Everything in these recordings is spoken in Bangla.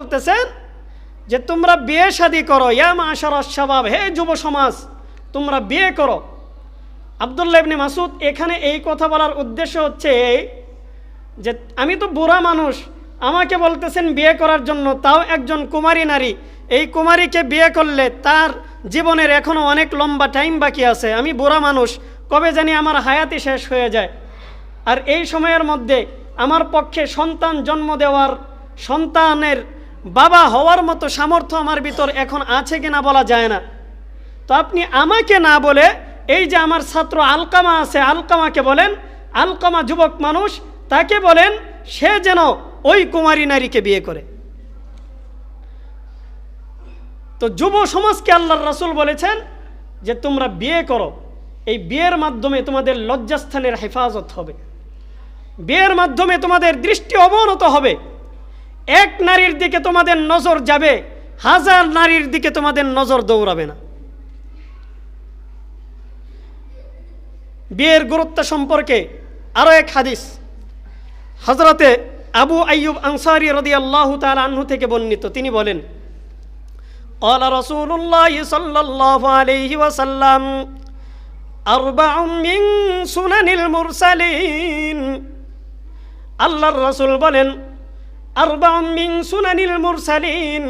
বলতেছেন যে, তোমরা বিয়ে শাদি করো, ইয়া মাশার স্বভাব হে যুব সমাজ, তোমরা বিয়ে করো। আবদুল্লাহ ইবনে মাসুদ এখানে এই কথা বলার উদ্দেশ্য হচ্ছে এই যে, আমি তো বুড়া মানুষ, আমাকে বলতেছেন বিয়ে করার জন্য, তাও একজন কুমারী নারী। এই কুমারীকে বিয়ে করলে তার জীবনের এখনও অনেক লম্বা টাইম বাকি আছে। আমি বুড়া মানুষ, কবে জানি আমার হায়াতি শেষ হয়ে যায়। আর এই সময়ের মধ্যে আমার পক্ষে সন্তান জন্ম দেওয়ার সন্তানের বাবা হওয়ার মতো সামর্থ্য আমার ভিতর এখন আছে কিনা বলা যায় না। তো আপনি আমাকে না বলে এই যে আমার ছাত্র আলকামা আছে, আলকামাকে বলেন, আলকামা যুবক মানুষ, তাকে বলেন সে যেন ওই কুমারী নারীকে বিয়ে করে। তো যুব সমাজকে আল্লাহর রাসূল বলেছেন যে তোমরা বিয়ে করো। এই বিয়ের মাধ্যমে তোমাদের লজ্জাস্থানের হেফাজত হবে। বিয়ের মাধ্যমে তোমাদের দৃষ্টি অবনত হবে। এক নারীর দিকে তোমাদের নজর যাবে হাজার নারীর দিকে তোমাদের নজর দৌড়াবে না বিয়ের গুরুত্ব সম্পর্কে আরও এক হাদিস হজরতে আবু আইয়ুব আনসারি রদি আল্লাহ আনহু থেকে বর্ণিত তিনি বলেন قال رسول الله صلى الله عليه وسلم أربع من سنن المرسلين আল্লাহর রসুল বলেন আরবা মিন সুনানিল মুরসালিন।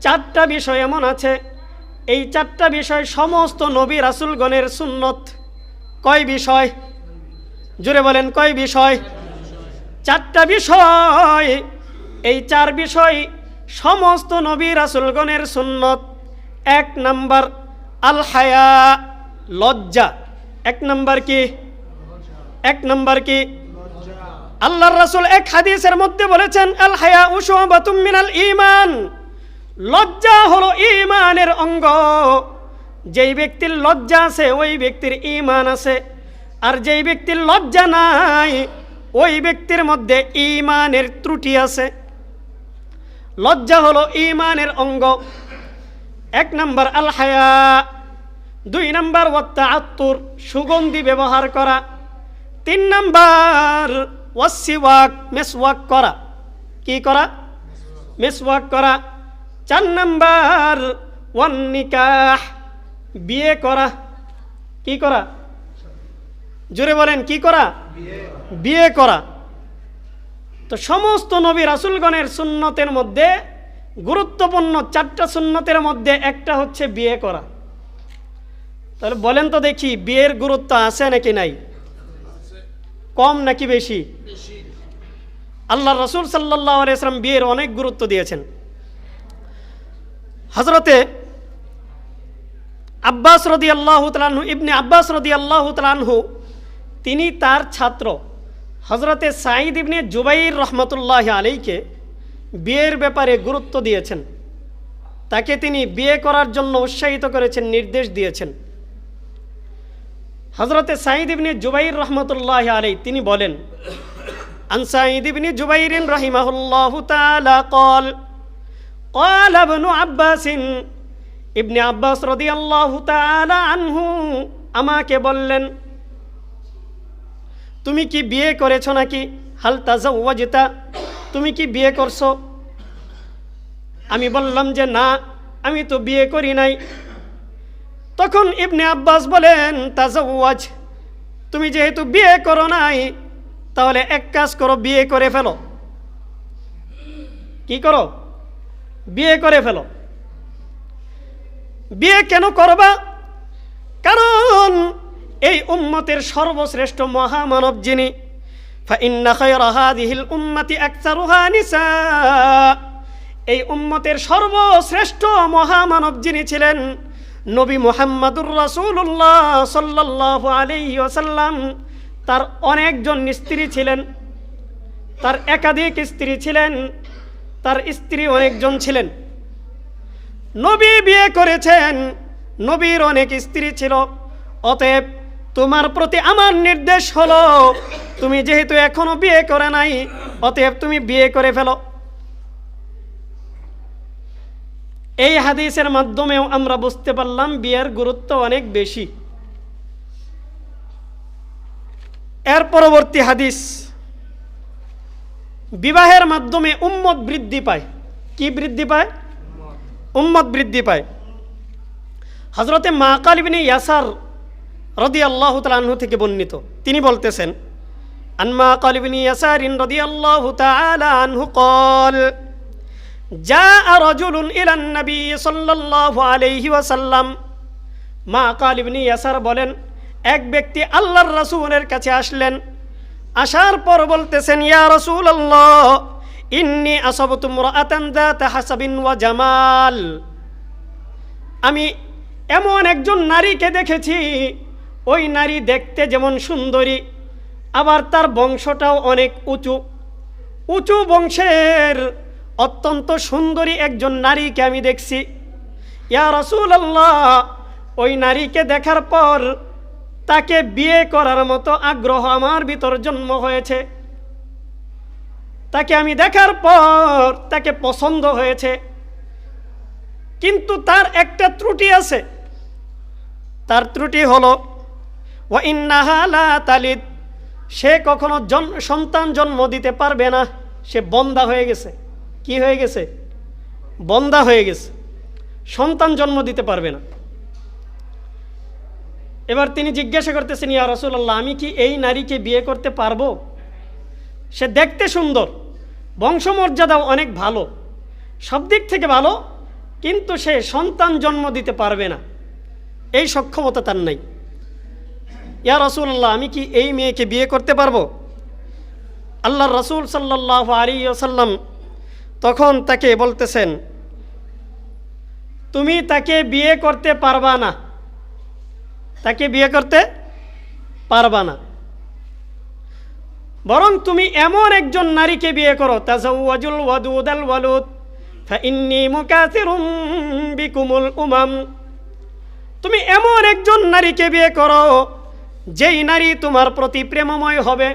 চারটা বিষয় এমন আছে। এই চারটা বিষয় সমস্ত নবী রাসুলগণের সুন্নত। কয় বিষয়? জুড়ে বলেন, কয় বিষয়? চারটা বিষয়। এই চার বিষয় সমস্ত নবী রাসুলগণের সুন্নত। এক নাম্বার আল হায়া লজ্জা। এক নাম্বার কি? এক নাম্বার কি? আল্লাহর রাসূল এক হাদিসের মধ্যে বলেছেন, আল হায়া উশুবাতুম মিনাল ঈমান। লজ্জা হলো ঈমানের অঙ্গ। যেই ব্যক্তির লজ্জা আছে, ওই ব্যক্তির ঈমান আছে। আর যেই ব্যক্তির লজ্জা নাই, ওই ব্যক্তির মধ্যে ঈমানের ত্রুটি আছে। লজ্জা হলো ঈমানের অঙ্গ। এক নাম্বার, আল হায়া। দুই নাম্বার ওয়াত্তা আত্মুর সুগন্ধি ব্যবহার করা। তিন নাম্বার ওয়াসিওয়াক মেসওয়াক করা। কি করা? মেসওয়াক করা। চার নাম্বার, ওয়ান নিকাহ। বিয়ে করা। কি করা? জোরে বলেন, কি করা? বিয়ে করা। তো সমস্ত নবী রাসুলগণের সুন্নতের মধ্যে, গুরুত্বপূর্ণ চারটা সুন্নতের মধ্যে একটা হচ্ছে বিয়ে করা। তাহলে বলেন তো দেখি, বিয়ের গুরুত্ব আছে নাকি নাই? কম নাকি বেশি? আল্লাহ রসুল সাল্লাহ আলাইসলাম বিয়ের অনেক গুরুত্ব দিয়েছেন। হজরতে আব্বাস রদি আল্লাহ তালাহু ইবনে আব্বাস রদি আল্লাহ তালাহু তিনি তার ছাত্র হজরতে সাঈদ ইবনে জুবাইর রহমতুল্লাহ আলীকে বিয়ের ব্যাপারে গুরুত্ব দিয়েছেন। তাকে তিনি বিয়ে করার জন্য উৎসাহিত করেছেন নির্দেশ দিয়েছেন। হজরতে সাঈদ ইবনে জুবাইর রহমতুল্লাহ আলী তিনি বলেন عن سعيد بن جبير رحمه الله تعالى قال قال ابن عباس ابن عباس رضي الله تعالى عنه আমাকে বললেন তুমি কি বিয়ে করেছো নাকি হাল তাজাওয়াজতা তুমি কি বিয়ে করছো আমি বললাম যে না আমি তো বিয়ে করি নাই তখন ইবনে আব্বাস বলেন, তাজাওয়াজ, তুমি যেহেতু বিয়ে করো নাই, তাহলে এক কাজ করো, বিয়ে করে ফেলো। কি করো? বিয়ে করে ফেলো। বিয়ে কেন করবা? কারণ এই উম্মতের সর্বশ্রেষ্ঠ মহামানব যিনি এই উম্মতের সর্বশ্রেষ্ঠ মহামানব যিনি ছিলেন নবী মুহাম্মাদুর রাসূলুল্লাহ সাল্লাল্লাহু আলাইহি ওয়াসাল্লাম, তার অনেকজন স্ত্রী ছিলেন, তার একাধিক স্ত্রী ছিলেন, তার স্ত্রী অনেকজন ছিলেন। নবী বিয়ে করেছেন, নবীর অনেক স্ত্রী ছিল, অতএব তোমার প্রতি আমার নির্দেশ হলো, তুমি যেহেতু এখনও বিয়ে করে নাই, অতএব তুমি বিয়ে করে ফেলো। এই হাদিসের মাধ্যমেও আমরা বুঝতে পারলাম বিয়ের গুরুত্ব অনেক বেশি। এর পরবর্তী হাদিস, বিবাহের মাধ্যমে উম্মত বৃদ্ধি পায়। কি বৃদ্ধি পায়? উম্মত বৃদ্ধি পায়। হজরতে মা কালিবিনী ইয়াসার রদি আল্লাহ তালু থেকে বর্ণিত। তিনি বলতেছেন আনমা কালিবিনী ইয়াসারিন রদি আল্লাহ আনহু কল جاء رجل إلى النبي صلى الله عليه وسلم মা কালিবনি ইয়াসার বলেন এক ব্যক্তি আল্লাহর রাসূলের কাছে আসলেন আসার পর বলতেছেন ইয়া রাসূল আল্লাহ ইন্নি আসাবতু মুরাআতান যাতা হাসাবিন ওয়া জামাল আমি এমন একজন নারীকে দেখেছি ওই নারী দেখতে যেমন সুন্দরী আবার তার বংশটাও অনেক উঁচু উঁচু বংশের অত্যন্ত সুন্দরী একজন নারীকে আমি দেখছি। ইয়া রসুল আল্লাহ ওই নারীকে দেখার পর তাকে বিয়ে করার মতো আগ্রহ আমার ভিতর জন্ম হয়েছে। তাকে আমি দেখার পর তাকে পছন্দ হয়েছে। কিন্তু তার একটা ত্রুটি আছে। তার ত্রুটি হলো, ওয়া ইন্নাহা লা তালিদ সে কখনো সন্তান জন্ম দিতে পারবে না, সে বন্দা হয়ে গেছে। কি হয়ে গেছে? বন্দা হয়ে গেছে। সন্তান জন্ম দিতে পারবে না। এবার তিনি জিজ্ঞাসা করতেছেন, ইয়া রসুল্লাহ আমি কি এই নারীকে বিয়ে করতে পারব? সে দেখতে সুন্দর বংশমর্যাদাও অনেক ভালো, সব দিক থেকে ভালো, কিন্তু সে সন্তান জন্ম দিতে পারবে না। এই সক্ষমতা তার নাই। ইয়া রসুল্লাহ আমি কি এই মেয়েকে বিয়ে করতে পারব? আল্লাহ রসুল সাল্লাহ আলী ওসাল্লাম তখন তাকে বলতেছেন, তুমি তাকে বিয়ে করতে পারবা না। তাকে বিয়ে করতে পারবা না। বরং তুমি এমন একজন নারীকে বিয়ে করো ওয়াদুদাল ওয়ালুদ, ফাইন্নি বিকুমুল উমাম। তুমি এমন একজন নারীকে বিয়ে করো, যেই নারী তোমার প্রতি প্রেমময় হবে,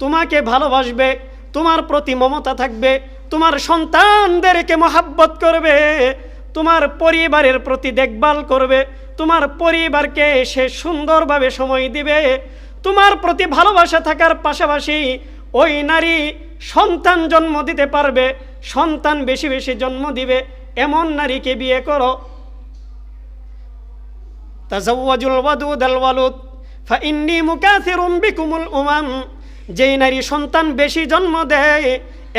তোমাকে ভালোবাসবে, তোমার প্রতি মমতা থাকবে তোমার সন্তানদেরকে মহাব্বত করবে, তোমার পরিবারের প্রতি দেখভাল করবে, তোমার পরিবারকে সে সুন্দরভাবে সময় দিবে, তোমার প্রতি ভালোবাসা থাকার পাশাপাশি ওই নারী সন্তান জন্ম দিতে পারবে, সন্তান বেশি বেশি জন্ম দিবে, এমন নারীকে বিয়ে করো। উমাম, যেই নারী সন্তান বেশি জন্ম দেয়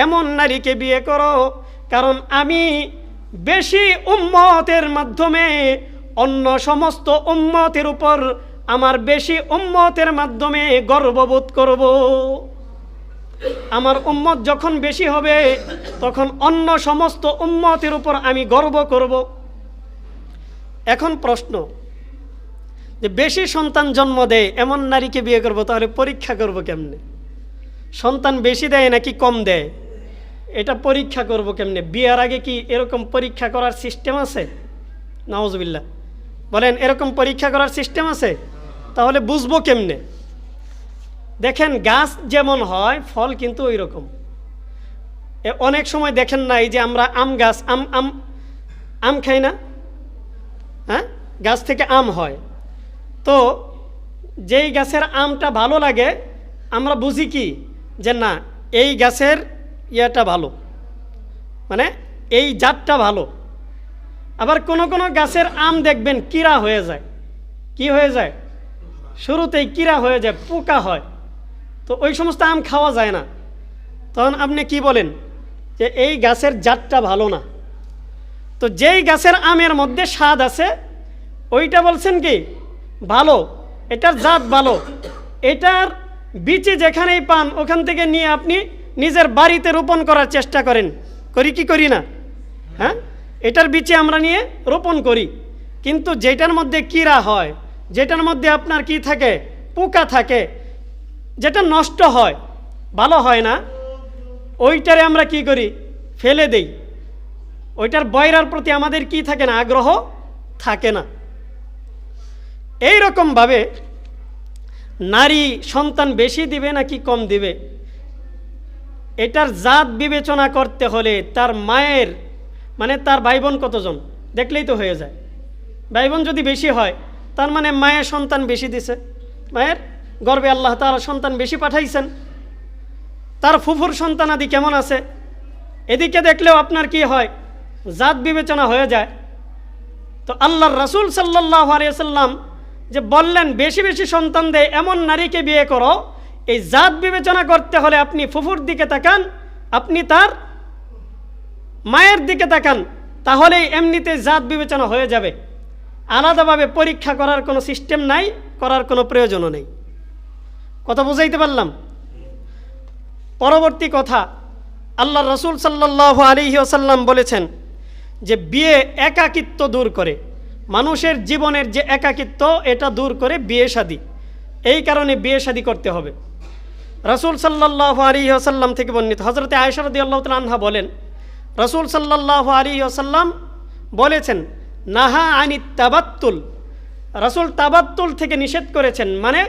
এমন নারীকে বিয়ে করো, কারণ আমি বেশি উম্মতের মাধ্যমে অন্য সমস্ত উম্মতের উপর আমার বেশি উম্মতের মাধ্যমে গর্ববোধ করব। আমার উম্মত যখন বেশি হবে, তখন অন্য সমস্ত উম্মতের উপর আমি গর্ব করব। এখন প্রশ্ন, যে বেশি সন্তান জন্ম দেয়, এমন নারীকে বিয়ে করব, তাহলে পরীক্ষা করব কেমনে? সন্তান বেশি দেয় নাকি কম দেয়? এটা পরীক্ষা করব কেমনে? বিয়ের আগে কি এরকম পরীক্ষা করার সিস্টেম আছে? নওয়াজবিল্লা বলেন, এরকম পরীক্ষা করার সিস্টেম আছে? তাহলে বুঝব কেমনে? দেখেন, গাছ যেমন হয়, ফল কিন্তু ওই রকম অনেক সময় দেখেন না এই যে আমরা আম গাছ, আম আম আম খাই না? হ্যাঁ? গাছ থেকে আম হয়। তো যেই গাছের আমটা ভালো লাগে, আমরা বুঝি কি? যে না, এই গাছের ইয়েটা ভালো। মানে এই জাতটা ভালো। আবার কোনো কোনো গাছের আম দেখবেন কিরা হয়ে যায়। কি হয়ে যায়? শুরুতেই কিরা হয়ে যায়, পোকা হয়। তো ওই সমস্ত আম খাওয়া যায় না। তখন আপনি কি বলেন? যে এই গাছের জাতটা ভালো না। তো যেই গাছের আমের মধ্যে স্বাদ আছে, ওইটা বলছেন কি? ভালো। এটার জাত ভালো। এটার বিচি যেখানেই পান, ওখান থেকে নিয়ে আপনি নিজের বাড়িতে রোপণ করার চেষ্টা করেন। করি কি করি না? হ্যাঁ? এটার বিচি আমরা নিয়ে রোপণ করি। কিন্তু যেটার মধ্যে কীরা হয়, যেটার মধ্যে আপনার কি থাকে? পোকা থাকে, যেটা নষ্ট হয়, ভালো হয় না, ওইটারে আমরা কি করি? ফেলে দেই। ওইটার বয়রার প্রতি আমাদের কি থাকে না? আগ্রহ থাকে না। এই রকমভাবে নারী সন্তান বেশি দিবে নাকি কম দিবে? এটার জাত বিবেচনা করতে হলে তার মায়ের মানে তার ভাই বোন কতজন? দেখলেই তো হয়ে যায়। ভাই বোন যদি বেশি হয়, তার মানে মায়ের সন্তান বেশি দিছে। মায়ের গর্বে আল্লাহ তার সন্তান বেশি পাঠাইছেন। তার ফুফুর সন্তান আদি কেমন আছে? এদিকে দেখলেও আপনার কি হয়? জাত বিবেচনা হয়ে যায়। তো আল্লাহর রসুল সাল্লাহ আলিয়াল্লাম যে বললেন, বেশি বেশি সন্তান দেয় এমন নারীকে বিয়ে করো এই জাত বিবেচনা করতে হলে আপনি ফুফুর দিকে তাকান, আপনি তার মায়ের দিকে তাকান, তাহলেই এমনিতে জাত বিবেচনা হয়ে যাবে। আলাদাভাবে পরীক্ষা করার কোনো সিস্টেম নাই, করার কোনো প্রয়োজনও নেই। কথা বুঝাইতে পারলাম? পরবর্তী কথা আল্লাহ রসুল সাল্লাহ আলিহি আসাল্লাম বলেছেন যে বিয়ে একাকিত্ব দূর করে। মানুষের জীবনের যে একাকিত্ব, এটা দূর করে বিয়ে শাদি। এই কারণে বিয়ে শাদি করতে হবে। রসুল সাল্লাহ আলী আসাল্লাম থেকে বর্ণিত। হজরতে আয়সরদি আল্লাহ আনহা বলেন, রসুল সাল্লাহ আলী আসাল্লাম বলেছেন, নাহা আনি তাবাত্তুল। রসুল তাবাত্তুল থেকে নিষেধ করেছেন মানে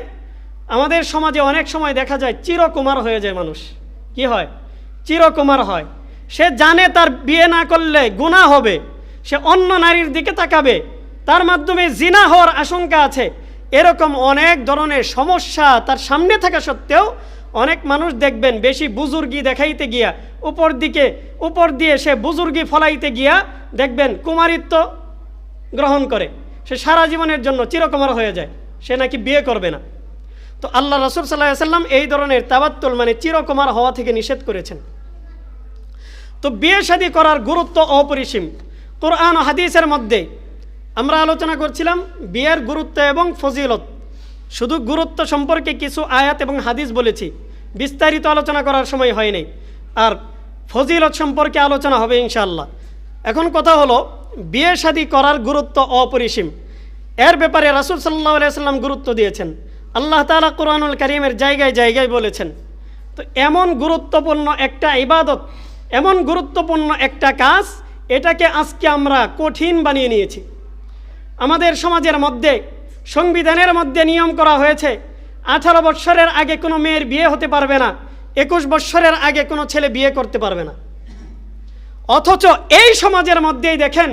আমাদের সমাজে অনেক সময় দেখা যায় চিরকুমার হয়ে যায় মানুষ। কি হয়? চিরকুমার হয়। সে জানে তার বিয়ে না করলে গুণা হবে। সে অন্য নারীর দিকে তাকাবে। তার মাধ্যমে জিনা হওয়ার আশঙ্কা আছে। এরকম অনেক ধরনের সমস্যা তার সামনে থাকা সত্ত্বেও অনেক মানুষ দেখবেন বেশি বুজুর্গি দেখাইতে গিয়া, উপর দিকে, উপর দিয়ে সে বুজুর্গি ফলাইতে গিয়া দেখবেন কুমারিত্ব গ্রহণ করে। সে সারা জীবনের জন্য চিরকুমার হয়ে যায়, সে নাকি বিয়ে করবে না। তো আল্লাহ রসুল সাল্লাহ সাল্লাম এই ধরনের তাবাত্তুল মানে চিরকুমার হওয়া থেকে নিষেধ করেছেন। তো বিয়ে শাদী করার গুরুত্ব অপরিসীম। কোরআন হাদিসের মধ্যে আমরা আলোচনা করছিলাম বিয়ের গুরুত্ব এবং ফজিলত। শুধু গুরুত্ব সম্পর্কে কিছু আয়াত এবং হাদিস বলেছি। বিস্তারিত আলোচনা করার সময় হয়নি। আর ফজিলত সম্পর্কে আলোচনা হবে ইনশাল্লাহ এখন কথা হলো, বিয়ে শাদী করার গুরুত্ব অপরিসীম। এর ব্যাপারে রাসুল সাল্লাহ আলাইসাল্লাম গুরুত্ব দিয়েছেন। আল্লাহ তালা কোরআনুল করিমের জায়গায় জায়গায় বলেছেন, তো এমন গুরুত্বপূর্ণ একটা ইবাদত, এমন গুরুত্বপূর্ণ একটা কাজ, এটাকে আজকে আমরা কঠিন বানিয়ে নিয়েছি। আমাদের সমাজের মধ্যে সংবিধানের মধ্যে নিয়ম করা হয়েছে, আঠারো বৎসরের আগে কোনো মেয়ের বিয়ে হতে পারবে না, একুশ বৎসরের আগে কোনো ছেলে বিয়ে করতে পারবে না। অথচ এই সমাজের মধ্যেই দেখেন,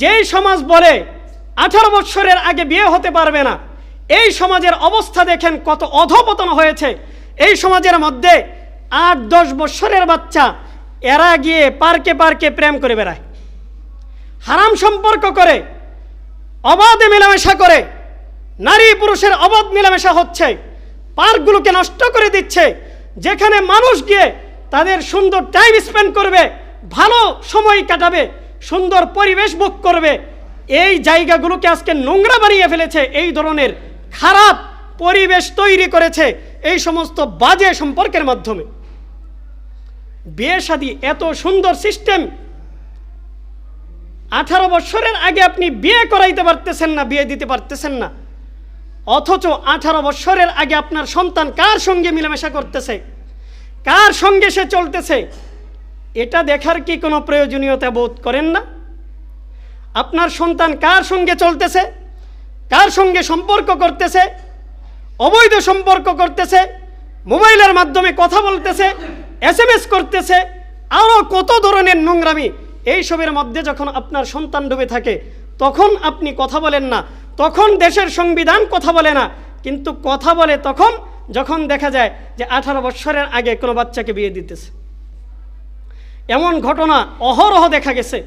যেই সমাজ বলে আঠারো বৎসরের আগে বিয়ে হতে পারবে না, এই সমাজের অবস্থা দেখেন কত অধপতন হয়েছে। এই সমাজের মধ্যে আট দশ বৎসরের বাচ্চা, এরা গিয়ে পার্কে পার্কে প্রেম করে বেড়ায়। হারাম সম্পর্ক করে, অবাধে মেলামেশা করে নারী পুরুষের অবাধ মেলামেশা হচ্ছে। পার্কগুলোকে নষ্ট করে দিচ্ছে। যেখানে মানুষ গিয়ে তাদের সুন্দর টাইম স্পেন্ড করবে, ভালো সময় কাটাবে, সুন্দর পরিবেশ ভোগ করবে। এই জায়গাগুলোকে আজকে নোংরা বানিয়ে ফেলেছে এই ধরনের খারাপ পরিবেশ তৈরি করেছে এই সমস্ত বাজে সম্পর্কের মাধ্যমে। বিয়ে শাদী এত সুন্দর সিস্টেম আঠারো বছরের আগে আপনি বিয়ে করাইতে পারতেছেন না, বিয়ে দিতে পারতেছেন না। অথচ আঠারো বৎসরের আগে আপনার সন্তান কার সঙ্গে মিলেমিশা করতেছে? কার সঙ্গে সে চলতেছে? এটা দেখার কি কোনো প্রয়োজনীয়তা বোধ করেন না? আপনার সন্তান কার সঙ্গে চলতেছে? কার সঙ্গে সম্পর্ক করতেছে? অবৈধ সম্পর্ক করতেছে? মোবাইলের মাধ্যমে কথা বলতেছে? এস এম এস করতেছে? আরও কত ধরনের নোংরামি? এইসবের মধ্যে যখন আপনার সন্তান ডুবে থাকে, তখন আপনি কথা বলেন না। তখন দেশের সংবিধান কথা বলে না। কিন্তু কথা বলে তখন যখন দেখা যায় যে আঠারো বৎসরের আগে কোনো বাচ্চাকে বিয়ে দিতেছে। এমন ঘটনা অহরহ দেখা গেছে।